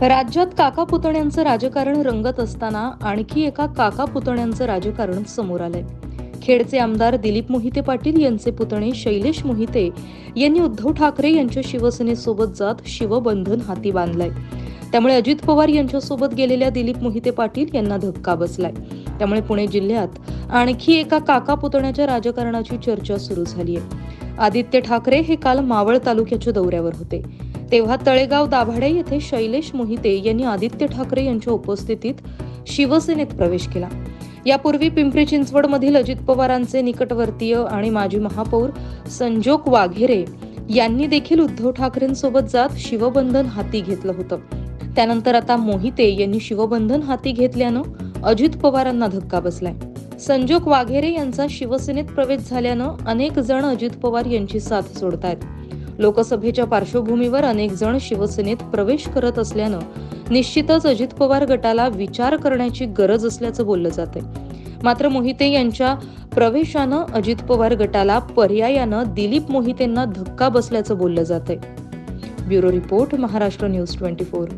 राज्यात काका पुतण्यांचं राजकारण रंगत असताना आणखी एका काका पुतण्यांचं राजकारण समोर आलंय. खेडचे आमदार दिलीप मोहिते पाटील यांचे पुतणे शैलेश मोहिते यांनी उद्धव ठाकरे यांच्या शिवसेनेसोबत जात शिवबंधन हाती बांधलंय. त्यामुळे अजित पवार यांच्यासोबत गेलेल्या दिलीप मोहिते पाटील यांना धक्का बसलाय. त्यामुळे पुणे जिल्ह्यात आणखी एका काका पुतण्याच्या राजकारणाची चर्चा सुरू झाली आहे आदित्य ठाकरे हे काल मावळ तालुक्याच्या दौऱ्यावर होते. तेव्हा तळेगाव दाभाडे येथे शैलेश मोहिते यांनी आदित्य ठाकरे यांच्या उपस्थितीत शिवसेनेत प्रवेश केला. यापूर्वी पिंपरी चिंचवडमधील अजित पवारांचे निकटवर्तीय आणि माजी महापौर संजोग वाघेरे यांनी देखील उद्धव ठाकरेंसोबत जात शिवबंधन हाती घेतलं होतं. त्यानंतर आता मोहिते यांनी शिवबंधन हाती घेतल्यानं अजित पवारांना धक्का बसलाय. संजोग वाघेरे यांचा शिवसेनेत प्रवेश झाल्यानं अनेक जण अजित पवार यांची साथ सोडतायत. लोकसभेच्या पार्श्वभूमीवर अनेक जण शिवसेनेत प्रवेश करत असल्यानं निश्चितच अजित पवार गटाला विचार करण्याची गरज असल्याचं बोललं जातंय. मात्र मोहिते यांच्या प्रवेशानं अजित पवार गटाला पर्यायानं दिलीप मोहितेंना धक्का बसल्याचं बोललं जातंय. Bureau report Maharashtra news twenty four.